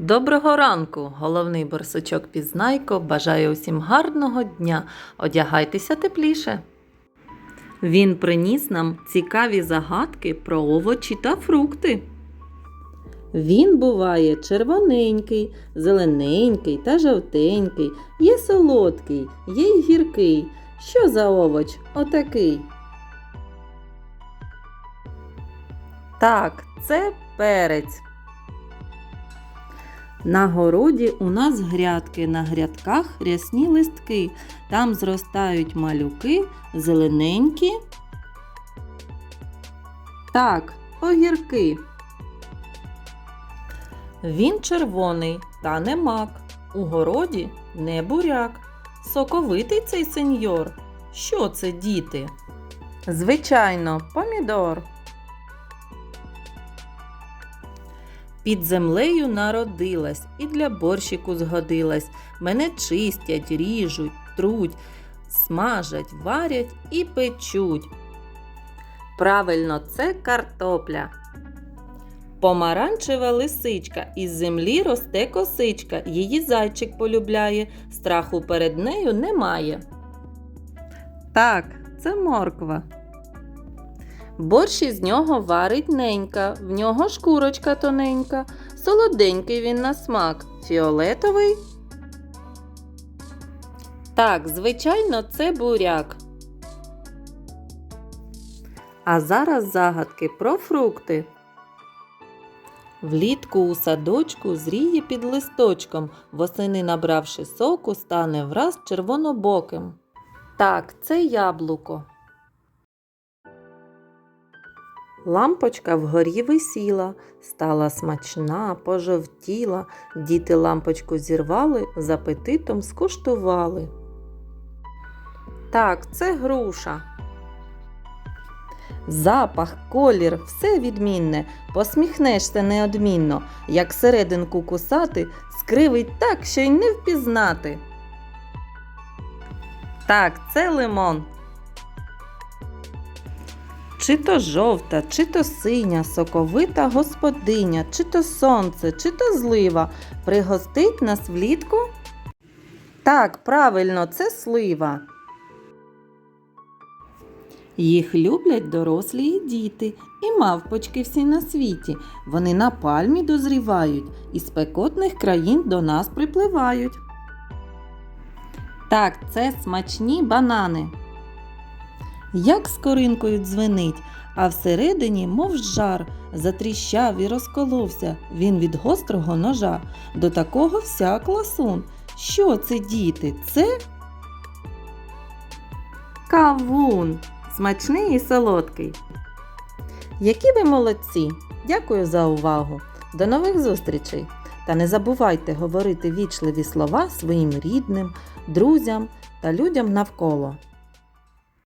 Доброго ранку, головний борсучок Пізнайко бажає усім гарного дня. Одягайтеся тепліше. Він приніс нам цікаві загадки про овочі та фрукти. Він буває червоненький, зелененький та жовтенький, є солодкий, є й гіркий. Що за овоч отакий? Так, це перець. На городі у нас грядки, на грядках рясні листки. Там зростають малюки, зелененькі. Так, огірки. Він червоний та не мак. У городі не буряк. Соковитий цей сеньор. Що це, діти? Звичайно, помідор. Під землею народилась і для борщику згодилась. Мене чистять, ріжуть, труть, смажать, варять і печуть. Правильно, це картопля. Помаранчева лисичка, із землі росте косичка, її зайчик полюбляє, страху перед нею немає. Так, це морква. Борщ із нього варить ненька, в нього шкурочка тоненька, солоденький він на смак, фіолетовий. Так, звичайно, це буряк. А зараз загадки про фрукти. Влітку у садочку зріє під листочком, восени набравши соку, стане враз червонобоким. Так, це яблуко. Лампочка вгорі висіла, стала смачна, пожовтіла. Діти лампочку зірвали, з апетитом скуштували. Так, це груша. Запах, колір, все відмінне, посміхнешся неодмінно, як серединку кусати, скривить так, що й не впізнати. Так, це лимон. Чи то жовта, чи то синя, соковита господиня, чи то сонце, чи то злива пригостить нас влітку? Так, правильно, це слива. Їх люблять дорослі і діти, і мавпочки всі на світі. Вони на пальмі дозрівають і з спекотних країн до нас припливають. Так, це смачні банани. Як скоринкою дзвенить, а всередині, мов жар, затріщав і розколовся він від гострого ножа. До такого всяк ласун. Що це, діти? Це кавун. Смачний і солодкий. Які ви молодці! Дякую за увагу! До нових зустрічей! Та не забувайте говорити вічливі слова своїм рідним, друзям та людям навколо.